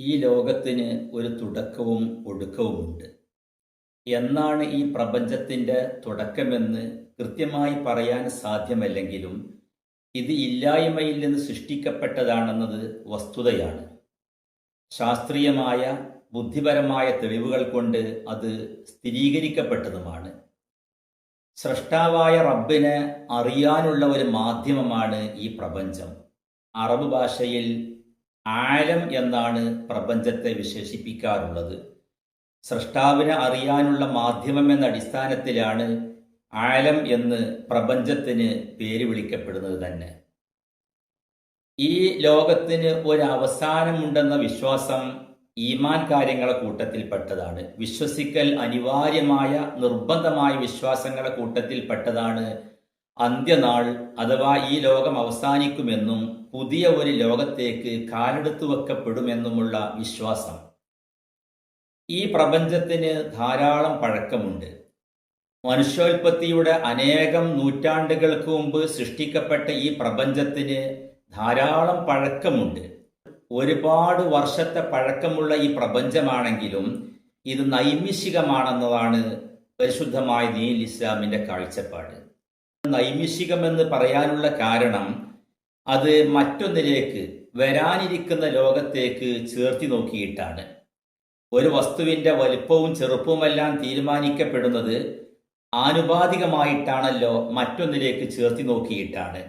ഈ ലോകത്തിന് ഒരു തുടക്കവും ഒടുക്കവുമുണ്ട്. എന്നാണ് ഈ പ്രപഞ്ചത്തിന്റെ തുടക്കമെന്ന് കൃത്യമായി പറയാൻ സാധ്യമല്ലെങ്കിലും ഇത് ഇല്ലായ്മയിൽ നിന്ന് സൃഷ്ടിക്കപ്പെട്ടതാണെന്നത് വസ്തുതയാണ്. ശാസ്ത്രീയമായ ബുദ്ധിപരമായ തെളിവുകൾ കൊണ്ട് അത് സ്ഥിരീകരിക്കപ്പെട്ടതുമാണ്. സ്രഷ്ടാവായ റബ്ബിനെ അറിയാനുള്ള ഒരു മാധ്യമമാണ് ഈ പ്രപഞ്ചം. അറബ് ഭാഷയിൽ ആലം എന്നാണ് പ്രപഞ്ചത്തെ വിശേഷിപ്പിക്കാറുള്ളത്. സൃഷ്ടാവിനെ അറിയാനുള്ള മാധ്യമം എന്ന അടിസ്ഥാനത്തിലാണ് ആലം എന്ന് പ്രപഞ്ചത്തിന് പേര് വിളിക്കപ്പെടുന്നത് തന്നെ. ഈ ലോകത്തിന് ഒരു അവസാനമുണ്ടെന്ന വിശ്വാസം ഈമാൻ കാര്യങ്ങളെ കൂട്ടത്തിൽപ്പെട്ടതാണ്. വിശ്വസിക്കൽ അനിവാര്യമായ നിർബന്ധമായ വിശ്വാസങ്ങളെ കൂട്ടത്തിൽപ്പെട്ടതാണ് അന്ത്യനാൾ അഥവാ ഈ ലോകം അവസാനിക്കുമെന്നും പുതിയ ഒരു ലോകത്തേക്ക് കാലെടുത്തു വെക്കപ്പെടുമെന്നുമുള്ള വിശ്വാസം. ഈ പ്രപഞ്ചത്തിന് ധാരാളം പഴക്കമുണ്ട്. മനുഷ്യോൽപത്തിയുടെ അനേകം നൂറ്റാണ്ടുകൾക്ക് മുമ്പ് സൃഷ്ടിക്കപ്പെട്ട ഈ പ്രപഞ്ചത്തിന് ധാരാളം പഴക്കമുണ്ട്. ഒരുപാട് വർഷത്തെ പഴക്കമുള്ള ഈ പ്രപഞ്ചമാണെങ്കിലും ഇത് നൈമിഷികമാണെന്നതാണ് പരിശുദ്ധമായ ദീൻ ഇസ്ലാമിന്റെ കാഴ്ചപ്പാട്. നൈമിഷികമെന്ന് പറയാനുള്ള കാരണം അത് മറ്റൊന്നിലേക്ക് വരാനിരിക്കുന്ന ലോകത്തേക്ക് ചേർത്തി നോക്കിയിട്ടാണ്. ഒരു വസ്തുവിന്റെ വലുപ്പവും ചെറുപ്പവുമെല്ലാം തീരുമാനിക്കപ്പെടുന്നത് ആനുപാതികമായിട്ടാണല്ലോ മറ്റൊന്നിലേക്ക് ചേർത്തി നോക്കിയിട്ടാണ്.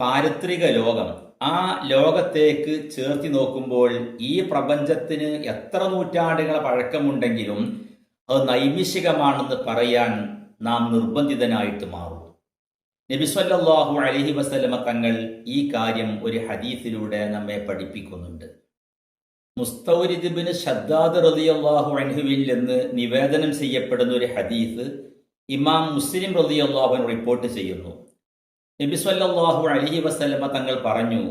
പാരത്രിക ലോകം ആ ലോകത്തേക്ക് ചേർത്തി നോക്കുമ്പോൾ ഈ പ്രപഞ്ചത്തിന് എത്ര നൂറ്റാണ്ടുകളെ പഴക്കമുണ്ടെങ്കിലും അത് നൈമിഷികമാണെന്ന് പറയാൻ നാം നിർബന്ധിതനായിട്ട് മാറും. നബിസ്വല്ലാഹു അലഹി വസ്ലമ തങ്ങൾ ഈ കാര്യം ഒരു ഹദീസിലൂടെ നമ്മെ പഠിപ്പിക്കുന്നുണ്ട്. മുസ്തൗരിദിബിന് ഷദ്ദാദ് റലിയല്ലാഹു അൻഹുവിൽ നിന്ന് നിവേദനം ചെയ്യപ്പെടുന്ന ഒരു ഹദീസ് ഇമാം മുസ്ലിം റലിയല്ലാഹുൻ റിപ്പോർട്ട് ചെയ്യുന്നു. നബി അലഹി വസല്ലമ തങ്ങൾ പറഞ്ഞു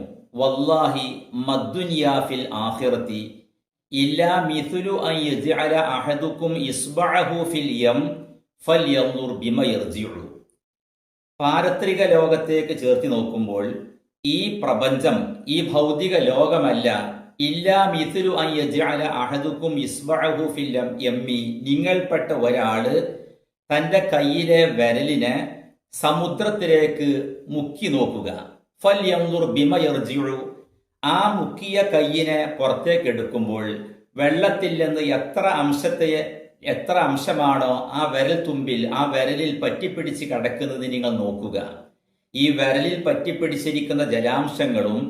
വല്ലാഹി മദ്ദുനിയാഫിൽ ആഹിറത്തി ഇല്ലാ മിഥുലു അഹദുക്കും ഫിൽ യം ഫൽ ബിമ പാരത്രിക ലോകത്തേക്ക് ചേർത്തി നോക്കുമ്പോൾ ഈ പ്രപഞ്ചം ഈ ഭൗതിക ലോകമല്ല. ഇല്ലാ മിഥുലു അയ്യജാല അഹദുക്കും ഇസ്ബഅഹു ഫില്ലം എമ്മി നിങ്ങൾപ്പെട്ട ഒരാൾ തന്റെ കയ്യിലെ വിരലിനെ സമുദ്രത്തിലേക്ക് മുക്കി നോക്കുക. ഫൽ യന്ദുർ ബിമ യർജിഉ. ആ മുക്കിയ കയ്യിനെ പുറത്തേക്കെടുക്കുമ്പോൾ വെള്ളത്തിൽ നിന്ന് എത്ര അംശത്തെ എത്ര അംശമാണോ ആ വിരൽ തുമ്പിൽ ആ വിരലിൽ പറ്റിപ്പിടിച്ച് കിടക്കുന്നത് നിങ്ങൾ നോക്കുക. ഈ വിരലിൽ പറ്റിപ്പിടിച്ചിരിക്കുന്ന ജലാംശങ്ങളും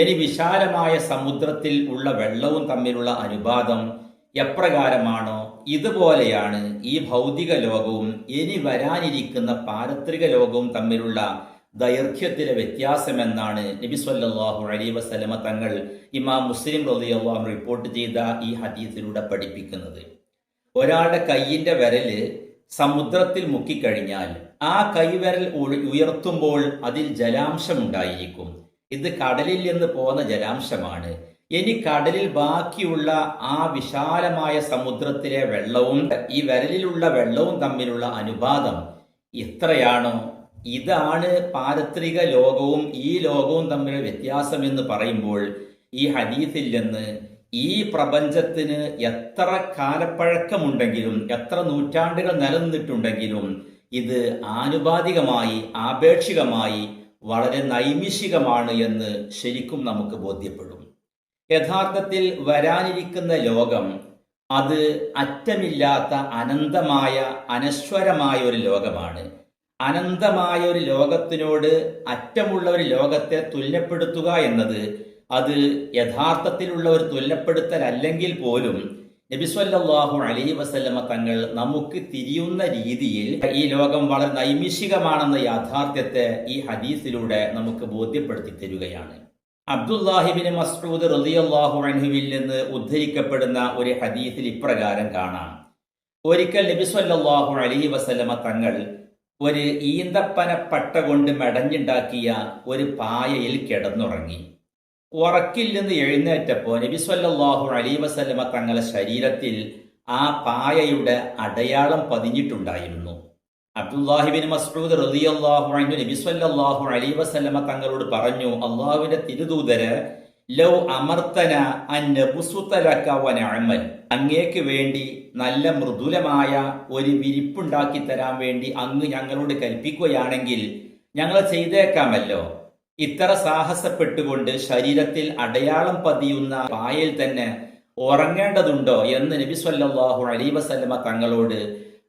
ഇനി വിശാലമായ സമുദ്രത്തിൽ ഉള്ള വെള്ളവും തമ്മിലുള്ള അനുപാതം എപ്രകാരമാണോ? ഇതുപോലെയാണ് ഈ ഭൗതിക ലോകവും ഇനി വരാനിരിക്കുന്ന പാരത്രിക ലോകവും തമ്മിലുള്ള ദൈർഘ്യത്തിലെ വ്യത്യാസമെന്നാണ് നബി സല്ലാഹു അലൈഹി വസല്ലമ തങ്ങൾ ഇമാം മുസ്ലിം റളിയല്ലാഹു റിപ്പോർട്ട് ചെയ്ത ഈ ഹദീസിലൂടെ പഠിപ്പിക്കുന്നത്. ഒരാളുടെ കയ്യിന്റെ വിരൽ സമുദ്രത്തിൽ മുക്കിക്കഴിഞ്ഞാൽ ആ കൈവിരൽ ഉയർത്തുമ്പോൾ അതിൽ ജലാംശം ഉണ്ടായിരിക്കും ഇത് കടലിൽ നിന്ന് പോകുന്ന ജലാംശമാണ്. ഇനി കടലിൽ ബാക്കിയുള്ള ആ വിശാലമായ സമുദ്രത്തിലെ വെള്ളവും ഈ വിരലിലുള്ള വെള്ളവും തമ്മിലുള്ള അനുപാതം എത്രയാണോ ഇതാണ് പാരത്രിക ലോകവും ഈ ലോകവും തമ്മിലുള്ള വ്യത്യാസം എന്ന് പറയുമ്പോൾ ഈ ഹദീസിൽ നിന്ന് ഈ പ്രപഞ്ചത്തിന് എത്ര കാലപ്പഴക്കമുണ്ടെങ്കിലും എത്ര നൂറ്റാണ്ടുകൾ നിലനിന്നിട്ടുണ്ടെങ്കിലും ഇത് ആനുപാതികമായി ആപേക്ഷികമായി വളരെ നൈമിഷികമാണ് എന്ന് ശരിക്കും നമുക്ക് ബോധ്യപ്പെടും. യഥാർത്ഥത്തിൽ വരാനിരിക്കുന്ന ലോകം അത് അറ്റമില്ലാത്ത അനന്തമായ അനശ്വരമായ ഒരു ലോകമാണ്. അനന്തമായ ഒരു ലോകത്തിനോട് അറ്റമുള്ള ഒരു ലോകത്തെ തുല്യപ്പെടുത്തുക എന്നത് അത് യഥാർത്ഥത്തിലുള്ള ഒരു തുല്യപ്പെടുത്തൽ അല്ലെങ്കിൽ പോലും നബിസ്വല്ലാഹു അലൈഹി വസല്ലമ തങ്ങൾ നമുക്ക് തിരിയുന്ന രീതിയിൽ ഈ ലോകം വളരെ നൈമിഷികമാണെന്ന യാഥാർത്ഥ്യത്തെ ഈ ഹദീസിലൂടെ നമുക്ക് ബോധ്യപ്പെടുത്തി തരികയാണ്. അബ്ദുല്ലാഹിബിൻ മസ്റൂദ് റളിയല്ലാഹു അൻഹുവിൽ നിന്ന് ഉദ്ധരിക്കപ്പെടുന്ന ഒരു ഹദീസിൽ ഇപ്രകാരം കാണാം. ഒരിക്കൽ നബിസ്വല്ലാഹു അലൈഹി വസല്ലമ തങ്ങൾ ഒരു ഈന്തപ്പന പട്ട കൊണ്ട് മെടഞ്ഞുണ്ടാക്കിയ ഒരു പായയിൽ കിടന്നുറങ്ങി. ഉറക്കിൽ നിന്ന് എഴുന്നേറ്റപ്പോൾ നബി സല്ലാഹു അലൈഹി വസല്ലമ തങ്ങളുടെ ശരീരത്തിൽ ആ പായയുടെ അടയാളം പതിഞ്ഞിട്ടുണ്ടായിരുന്നു. അബ്ദുല്ലാഹിബിൻ മസ്ഊദ് റളിയല്ലാഹു അൻഹു നബി സല്ലാഹു അലൈഹി വസല്ലമ തങ്ങളോട് പറഞ്ഞു അള്ളാഹുവിന്റെ തിരുദൂതര് ലൗ അമർത്തന ബുസുത്തലക്കവനഅമൽ അങ്ങേക്ക് വേണ്ടി നല്ല മൃദുലമായ ഒരു വിരിപ്പുണ്ടാക്കി തരാൻ വേണ്ടി അങ്ങ് ഞങ്ങളോട് കൽപ്പിക്കുകയാണെങ്കിൽ ഞങ്ങൾ ചെയ്തേക്കാമല്ലോ. ഇത്ര സാഹസപ്പെട്ടുകൊണ്ട് ശരീരത്തിൽ അടയാളം പതിയുന്ന പായൽ തന്നെ ഉറങ്ങേണ്ടതുണ്ടോ എന്ന് നബി സല്ലാഹു അലൈഹി വസല്ലമ തങ്ങളോട്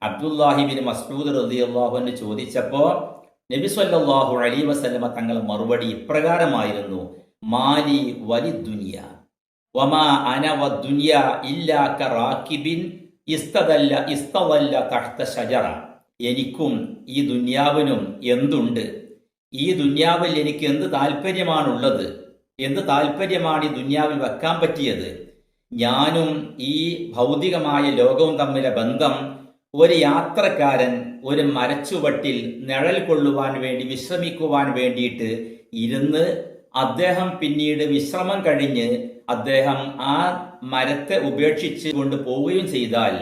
അബ്ദുല്ലാഹിബിൻ മസ്ഊദ് റളിയല്ലാഹുവിന് ചോദിച്ചപ്പോ നബി സല്ലാഹു അലൈഹി വസല്ലമ തങ്ങൾ മറുപടി ഇപ്രകാരമായിരുന്നു മാലി വലി ദുനിയ വമാ അന ദുനിയ ഇല്ലാ കറാക്കിബിൻ ഇസ്തദല്ല ഇസ്തവല്ല തഹ്ത ഷജറ എനിക്കും ഈ ദുന്യാവിനും എന്തുണ്ട്? ഈ ദുന്യാവിൽ എനിക്ക് എന്ത് താല്പര്യമാണുള്ളത്? എന്ത് താല്പര്യമാണ് ഈ ദുന്യാവിൽ വെക്കാൻ പറ്റിയത്? ഞാനും ഈ ഭൗതികമായ ലോകവും തമ്മിലെ ബന്ധം ഒരു യാത്രക്കാരൻ ഒരു മരച്ചുവട്ടിൽ നിഴൽ കൊള്ളുവാൻ വേണ്ടി വിശ്രമിക്കുവാൻ വേണ്ടിയിട്ട് ഇരുന്ന് അദ്ദേഹം പിന്നീട് വിശ്രമം കഴിഞ്ഞ് അദ്ദേഹം ആ മരത്തെ ഉപേക്ഷിച്ച് കൊണ്ട് പോവുകയും ചെയ്താൽ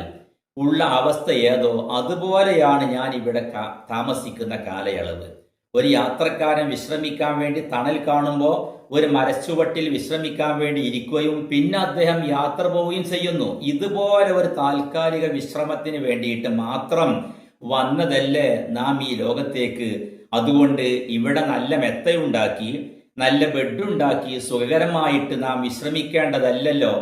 ഉള്ള അവസ്ഥ ഏതോ അതുപോലെയാണ് ഞാൻ ഇവിടെ താമസിക്കുന്ന കാലയളവ്. ഒരു യാത്രക്കാരൻ വിശ്രമിക്കാൻ വേണ്ടി തണൽ കാണുമ്പോൾ ഒരു മരച്ചുവട്ടിൽ വിശ്രമിക്കാൻ വേണ്ടി ഇരിക്കുകയും പിന്നെ അദ്ദേഹം യാത്ര പോവുകയും ചെയ്യുന്നു. ഇതുപോലെ ഒരു താൽക്കാലിക വിശ്രമത്തിന് വേണ്ടിയിട്ട് മാത്രം വന്നതല്ലേ നാം ഈ ലോകത്തേക്ക്. അതുകൊണ്ട് ഇവിടെ നല്ല മെത്തയുണ്ടാക്കി നല്ല ബെഡുണ്ടാക്കി സുഖകരമായിട്ട് നാം വിശ്രമിക്കേണ്ടതല്ലല്ലോ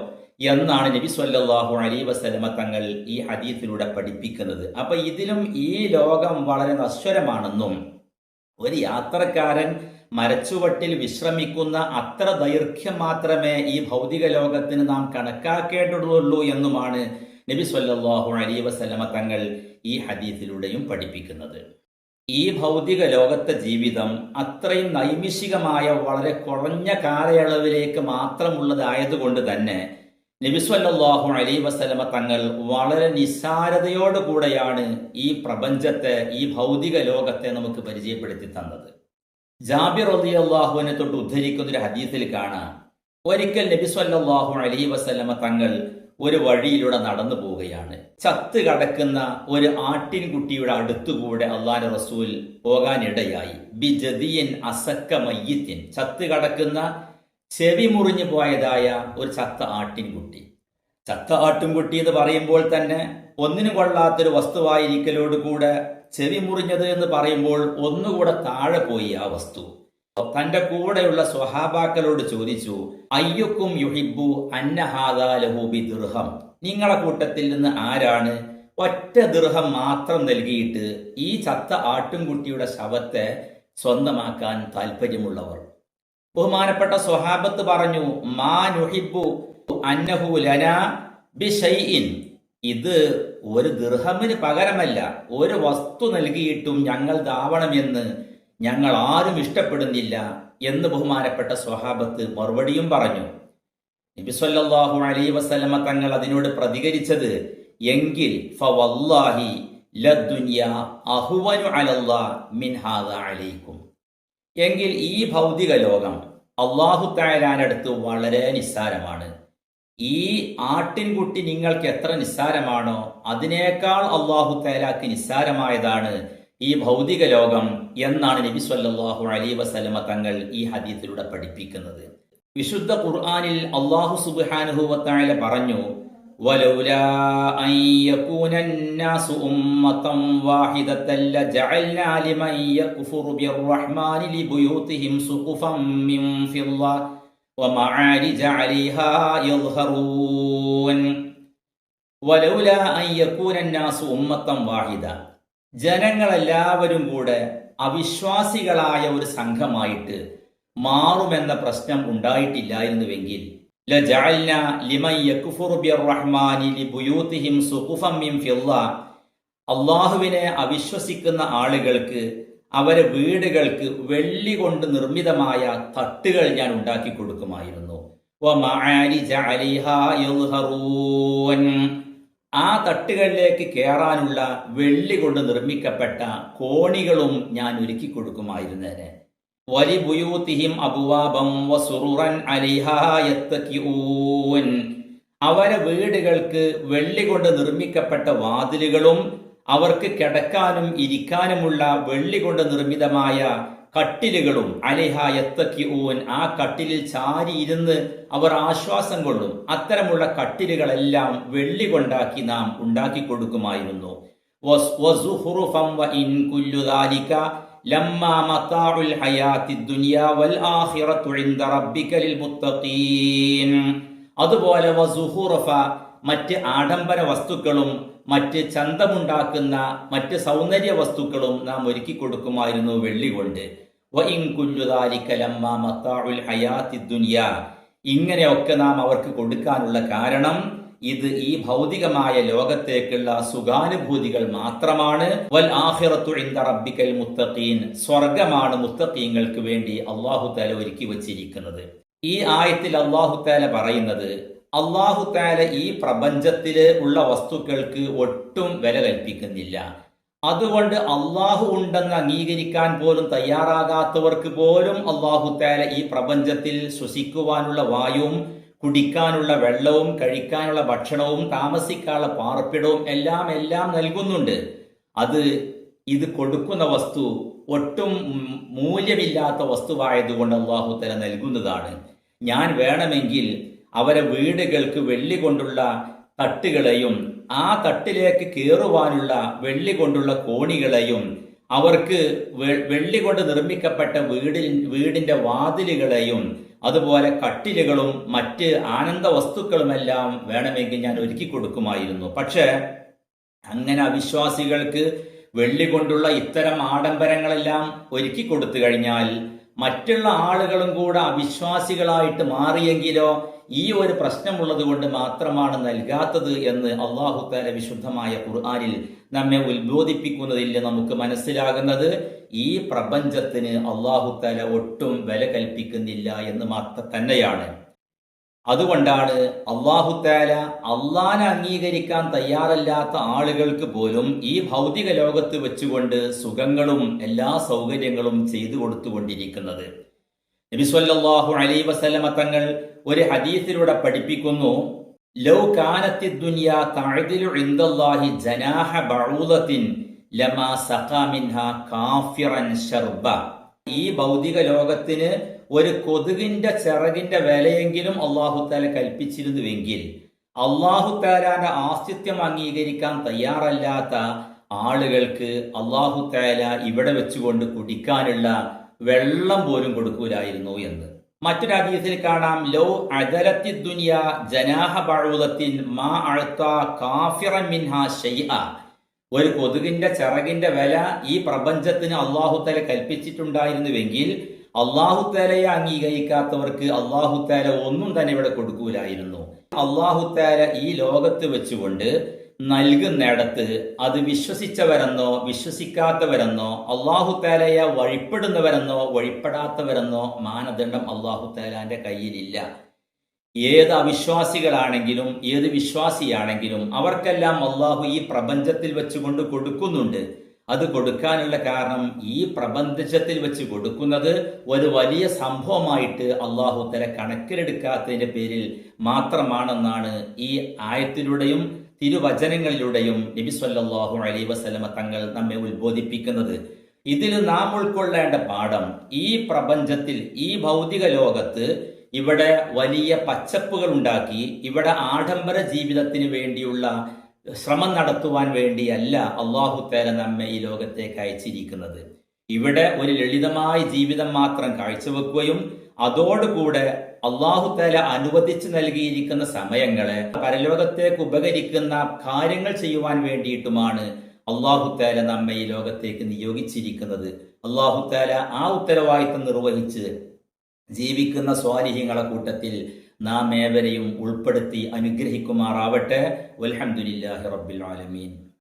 എന്നാണ് നബി സല്ലാഹു അലൈഹി വസല്ലമ തങ്ങൾ ഈ ഹദീത്തിലൂടെ പഠിപ്പിക്കുന്നത്. അപ്പൊ ഇതിലും ഈ ലോകം വളരെ നശ്വരമാണെന്നും ഒരു യാത്രക്കാരൻ മരച്ചുവട്ടിൽ വിശ്രമിക്കുന്ന അത്ര ദൈർഘ്യം മാത്രമേ ഈ ഭൗതിക ലോകത്തിന് നാം കണക്കാക്കേണ്ടതുള്ളൂ എന്നുമാണ് നബി സല്ലാഹു അലി വസല്ലമ തങ്ങൾ ഈ ഹദീസിലൂടെയും പഠിപ്പിക്കുന്നത്. ഈ ഭൗതിക ലോകത്തെ ജീവിതം അത്രയും നൈമിഷികമായ വളരെ കുറഞ്ഞ കാലയളവിലേക്ക് മാത്രമുള്ളതായതുകൊണ്ട് തന്നെ നബി അലൈ അലൈഹി വസല്ലമ തങ്ങൾ വളരെ നിസ്സാരതയോടുകൂടെയാണ് ഈ പ്രപഞ്ചത്തെ ഈ ഭൗതിക ലോകത്തെ നമുക്ക് പരിചയപ്പെടുത്തി തന്നത്. ജാബിർ അലി അള്ളാഹുവിനെ തൊട്ട് ഉദ്ധരിക്കുന്ന ഒരു ഹദീസിൽ കാണാം. ഒരിക്കൽ നബിസ്വല്ലാഹു അലൈ അലൈഹി വസല്ലമ തങ്ങൾ ഒരു വഴിയിലൂടെ നടന്നു പോവുകയാണ്. ചത്ത് കടക്കുന്ന ഒരു ആട്ടിൻകുട്ടിയുടെ അടുത്തുകൂടെ അള്ളാഹു റസൂൽ പോകാനിടയായി. ബിജദിയൻ അസക്ക മയ്യത്തിൻ. ചത്ത് കടക്കുന്ന ചെവി മുറിഞ്ഞു പോയതായ ഒരു ചത്ത ആട്ടിൻകുട്ടി. ചത്ത ആട്ടിൻകുട്ടി എന്ന് പറയുമ്പോൾ തന്നെ ഒന്നിനും കൊള്ളാത്തൊരു വസ്തുവായിരിക്കലോട് കൂടെ ചെവി മുറിഞ്ഞത് എന്ന് പറയുമ്പോൾ ഒന്നുകൂടെ താഴെ പോയി ആ വസ്തു. തന്റെ കൂടെയുള്ള സ്വഹാബാക്കളോട് ചോദിച്ചു അയ്യുക്കും യുഹിബു അന്നഹാദാലഹൂബി ദുർഹം നിങ്ങളെ കൂട്ടത്തിൽ നിന്ന് ആരാണ്? ഒറ്റ ദൃഹം മാത്രം നൽകിയിട്ട് ഈ ചത്ത ആട്ടിൻകുട്ടിയുടെ ശവത്തെ സ്വന്തമാക്കാൻ താല്പര്യമുള്ളവർ ബഹുമാനപ്പെട്ട സ്വഹാബത്ത് പറഞ്ഞു മാ അന്നഹു ലന ഇത് ഒരു ദൃഹമിന് പകരമല്ല ഒരു വസ്തു നൽകിയിട്ടും ഞങ്ങൾ ദാവണമെന്ന് ഞങ്ങൾ ആരും ഇഷ്ടപ്പെടുന്നില്ല എന്ന് ബഹുമാനപ്പെട്ട സ്വഹാബത്ത് മറുപടിയും പറഞ്ഞു. നബിസ്വല്ലാഹു അലൈ വസല്ലമ തങ്ങൾ അതിനോട് പ്രതികരിച്ചത് എങ്കിൽ ഫവല്ലാഹി ലദ്ദുനിയ അഹുവനു അലല്ലാ മിൻഹാദ അലൈക്കും എങ്കിൽ ഈ ഭൗതിക ലോകം അള്ളാഹു തായാലടുത്ത് വളരെ നിസ്സാരമാണ്. ഈ ആട്ടിൻകുട്ടി നിങ്ങൾക്ക് എത്ര നിസ്സാരമാണോ അതിനേക്കാൾ അള്ളാഹു താലാക്ക് നിസ്സാരമായതാണ് ഈ ഭൗതിക ലോകം എന്നാണ് നബി സല്ലാഹു അലി വസലമ തങ്ങൾ ഈ ഹദീത്തിലൂടെ പഠിപ്പിക്കുന്നത്. വിശുദ്ധ ഖുർആാനിൽ അള്ളാഹു സുബ്ഹാനഹു വതആല പറഞ്ഞു ولولا أن يكون الناس أمة واحدة لجعلنا لمن يكفر بالرحمن لبيوتهم سقفا من فضة ومعارج عليها يظهرون ولولا أن يكون الناس أمة واحدة ജനങ്ങളെല്ലാവരും കൂടെ അവിശ്വാസികളായ ഒരു സംഘമായിട്ട് മാറുമെന്ന പ്രശ്നം ഉണ്ടായിട്ടില്ലായിരുന്നുവെങ്കിൽ അള്ളാഹുവിനെ അവിശ്വസിക്കുന്ന ആളുകൾക്ക് അവരെ വീടുകൾക്ക് വെള്ളി കൊണ്ട് നിർമ്മിതമായ തട്ടുകൾ ഞാൻ ഉണ്ടാക്കി കൊടുക്കുമായിരുന്നു. ആ തട്ടുകളിലേക്ക് കയറാനുള്ള വെള്ളി കൊണ്ട് നിർമ്മിക്കപ്പെട്ട കോണികളും ഞാൻ ഒരുക്കി കൊടുക്കുമായിരുന്നേനെ. വലിബുയൂത്തിഹിം അബുവാബം വസുറുറൻ അലിഹായത്തൂൻ അവരെ വീടുകൾക്ക് വെള്ളി കൊണ്ട് നിർമ്മിക്കപ്പെട്ട വാതിലുകളും അവർക്ക് കിടക്കാനും ഇരിക്കാനുമുള്ള വെള്ളി കൊണ്ട് നിർമ്മിതമായ കട്ടിലുകളും അലിഹ എത്തക്കിഊൻ ആ കട്ടിലിൽ ചാരിയിരുന്ന് അവർ ആശ്വാസം കൊള്ളും. അത്തരമുള്ള കട്ടിലുകളെല്ലാം വെള്ളി കൊണ്ടാക്കി നാം ഉണ്ടാക്കി കൊടുക്കുമായിരുന്നു. അതുപോലെ മറ്റ് ആഡംബര വസ്തുക്കളും മറ്റ് ചന്തമുണ്ടാക്കുന്ന മറ്റ് സൗന്ദര്യ വസ്തുക്കളും നാം ഒരുക്കി കൊടുക്കുമായിരുന്നു വെള്ളി കൊണ്ട്. ഇങ്ങനെയൊക്കെ നാം അവർക്ക് കൊടുക്കാനുള്ള കാരണം ഇത് ഈ ഭൗതികമായ ലോകത്തേക്കുള്ള സുഖാനുഭൂതികൾ മാത്രമാണ്. വൽ ആഹിറത്തു റബ്ബിക്കൽ മുത്തഖീൻ. സ്വർഗമാണ് മുത്തഖീങ്ങൾക്ക് വേണ്ടി അള്ളാഹു താല ഒരുക്കി വച്ചിരിക്കുന്നത്. ഈ ആയത്തിൽ അള്ളാഹു താല പറയുന്നത് അള്ളാഹു താല ഈ പ്രപഞ്ചത്തിൽ ഉള്ള വസ്തുക്കൾക്ക് ഒട്ടും വില കൽപ്പിക്കുന്നില്ല. അതുകൊണ്ട് അള്ളാഹു ഉണ്ടെന്ന് അംഗീകരിക്കാൻ പോലും തയ്യാറാകാത്തവർക്ക് പോലും അള്ളാഹു താല ഈ പ്രപഞ്ചത്തിൽ ശ്വസിക്കുവാനുള്ള വായുവും കുടിക്കാനുള്ള വെള്ളവും കഴിക്കാനുള്ള ഭക്ഷണവും താമസിക്കാനുള്ള പാർപ്പിടവും എല്ലാം എല്ലാം നൽകുന്നുണ്ട്. അത് ഇത് കൊടുക്കുന്ന വസ്തു ഒട്ടും മൂല്യമില്ലാത്ത വസ്തുവായതുകൊണ്ട് അള്ളാഹു തല നൽകുന്നതാണ്. ഞാൻ വേണമെങ്കിൽ അവരെ വീടുകൾക്ക് വെള്ളി കൊണ്ടുള്ള തട്ടുകളെയും ആ തട്ടിലേക്ക് കയറുവാനുള്ള വെള്ളി കൊണ്ടുള്ള കോണികളെയും അവർക്ക് വെള്ളി കൊണ്ട് നിർമ്മിക്കപ്പെട്ട വീടിൻ വീടിന്റെ വാതിലുകളെയും അതുപോലെ കട്ടിലുകളും മറ്റ് ആനന്ദ വസ്തുക്കളുമെല്ലാം വേണമെങ്കിൽ ഞാൻ ഒരുക്കി കൊടുക്കുമായിരുന്നു. പക്ഷേ അങ്ങനെ അവിശ്വാസികൾക്ക് വെള്ളി കൊണ്ടുള്ള ഇത്തരം ആഡംബരങ്ങളെല്ലാം ഒരുക്കി കൊടുത്തു കഴിഞ്ഞാൽ മറ്റുള്ള ആളുകളും കൂടെ അവിശ്വാസികളായിട്ട് മാറിയെങ്കിലോ ഈ ഒരു പ്രശ്നമുള്ളത് കൊണ്ട് മാത്രമാണ് നൽകാത്തത് എന്ന് അള്ളാഹു താല വിശുദ്ധമായ ഖുർആാനിൽ നമ്മെ ഉത്ബോധിപ്പിക്കുന്നതിൽ നമുക്ക് മനസ്സിലാകുന്നത്. ഈ പ്രപഞ്ചത്തിന് അള്ളാഹു തല ഒട്ടും വില കൽപ്പിക്കുന്നില്ല എന്ന് മാത്രം തന്നെയാണ്. അതുകൊണ്ടാണ് അള്ളാഹുത്താല അള്ളാനെ അംഗീകരിക്കാൻ തയ്യാറല്ലാത്ത ആളുകൾക്ക് പോലും ഈ ഭൗതിക ലോകത്ത് വെച്ചുകൊണ്ട് സുഖങ്ങളും എല്ലാ സൗകര്യങ്ങളും ചെയ്തു കൊടുത്തുകൊണ്ടിരിക്കുന്നത്. നബിസ്വല്ലാഹു അലൈ വസല്ലമ തങ്ങൾ ഒരു ഹദീസിലൂടെ പഠിപ്പിക്കുന്നു. ലൗ ജനാഹ ലമാ കാഫിറൻ ഈ ഭൗതിക ലോകത്തിന് ഒരു കൊതുകിന്റെ ചിറകിന്റെ വിലയെങ്കിലും അള്ളാഹുത്താല കൽപ്പിച്ചിരുന്നുവെങ്കിൽ അള്ളാഹുത്താലാന്റെ ആസ്തിത്വം അംഗീകരിക്കാൻ തയ്യാറല്ലാത്ത ആളുകൾക്ക് അള്ളാഹുത്താല ഇവിടെ വെച്ചുകൊണ്ട് കുടിക്കാനുള്ള വെള്ളം പോലും കൊടുക്കൂലായിരുന്നു എന്ന്. മറ്റൊരു ഹദീസിൽ കാണാം ലോ അദലത്തി ദുനിയ ജനാഹ ബഴൂദത്തിൻ മാ അഴുത്ത കാഫിറ മിൻഹ ഷൈഅ. ഒരു കൊതുകിന്റെ ചിറകിന്റെ വില ഈ പ്രപഞ്ചത്തിന് അള്ളാഹുത്തല കൽപ്പിച്ചിട്ടുണ്ടായിരുന്നുവെങ്കിൽ അള്ളാഹുത്താലയെ അംഗീകരിക്കാത്തവർക്ക് അള്ളാഹുത്താല ഒന്നും തന്നെ ഇവിടെ കൊടുക്കൂലായിരുന്നു. അള്ളാഹുത്താല ഈ ലോകത്ത് വെച്ചുകൊണ്ട് നൽകുന്നിടത്ത് അത് വിശ്വസിച്ചവരെന്നോ വിശ്വസിക്കാത്തവരെന്നോ അള്ളാഹുത്താലയെ വഴിപ്പെടുന്നവരെന്നോ വഴിപ്പെടാത്തവരെന്നോ മാനദണ്ഡം അള്ളാഹുത്താലാന്റെ കയ്യിലില്ല. ഏത് അവിശ്വാസികളാണെങ്കിലും ഏത് വിശ്വാസിയാണെങ്കിലും അവർക്കെല്ലാം അള്ളാഹു ഈ പ്രപഞ്ചത്തിൽ വെച്ചുകൊണ്ട് കൊടുക്കുന്നുണ്ട്. അത് കൊടുക്കാനുള്ള കാരണം ഈ പ്രപഞ്ചത്തിൽ വെച്ച് കൊടുക്കുന്നത് ഒരു വലിയ സംഭവമായിട്ട് അള്ളാഹു തല കണക്കിലെടുക്കാത്തതിന്റെ പേരിൽ മാത്രമാണെന്നാണ് ഈ ആയത്തിലൂടെയും തിരുവചനങ്ങളിലൂടെയും നബി സല്ലാഹു അലൈ വസല്ലമ തങ്ങൾ നമ്മെ ഉത്ബോധിപ്പിക്കുന്നത്. ഇതിൽ നാം ഉൾക്കൊള്ളേണ്ട പാഠം ഈ പ്രപഞ്ചത്തിൽ ഈ ഭൗതിക ലോകത്ത് ഇവിടെ വലിയ പച്ചപ്പുകൾ ഉണ്ടാക്കി ഇവിടെ ആഡംബര ജീവിതത്തിന് വേണ്ടിയുള്ള ശ്രമം നടത്തുവാൻ വേണ്ടിയല്ല അള്ളാഹു തേല നമ്മെ ഈ ലോകത്തേക്ക് അയച്ചിരിക്കുന്നത്. ഇവിടെ ഒരു ലളിതമായ ജീവിതം മാത്രം കാഴ്ചവെക്കുകയും അതോടുകൂടെ അള്ളാഹു തേല അനുവദിച്ചു നൽകിയിരിക്കുന്ന സമയങ്ങളെ പരലോകത്തേക്ക് ഉപകരിക്കുന്ന കാര്യങ്ങൾ ചെയ്യുവാൻ വേണ്ടിയിട്ടുമാണ് അള്ളാഹു തേല നമ്മെ ഈ ലോകത്തേക്ക് നിയോഗിച്ചിരിക്കുന്നത്. അള്ളാഹു തേല ആ ഉത്തരവാദിത്തം നിർവഹിച്ച് ജീവിക്കുന്ന സ്വാലിഹ്യങ്ങളെ കൂട്ടത്തിൽ നാം ഏവരെയും ഉൾപ്പെടുത്തി അനുഗ്രഹിക്കുമാറാവട്ടെ. വൽഹംദുലില്ലാഹി റബ്ബിൽ ആലമീൻ.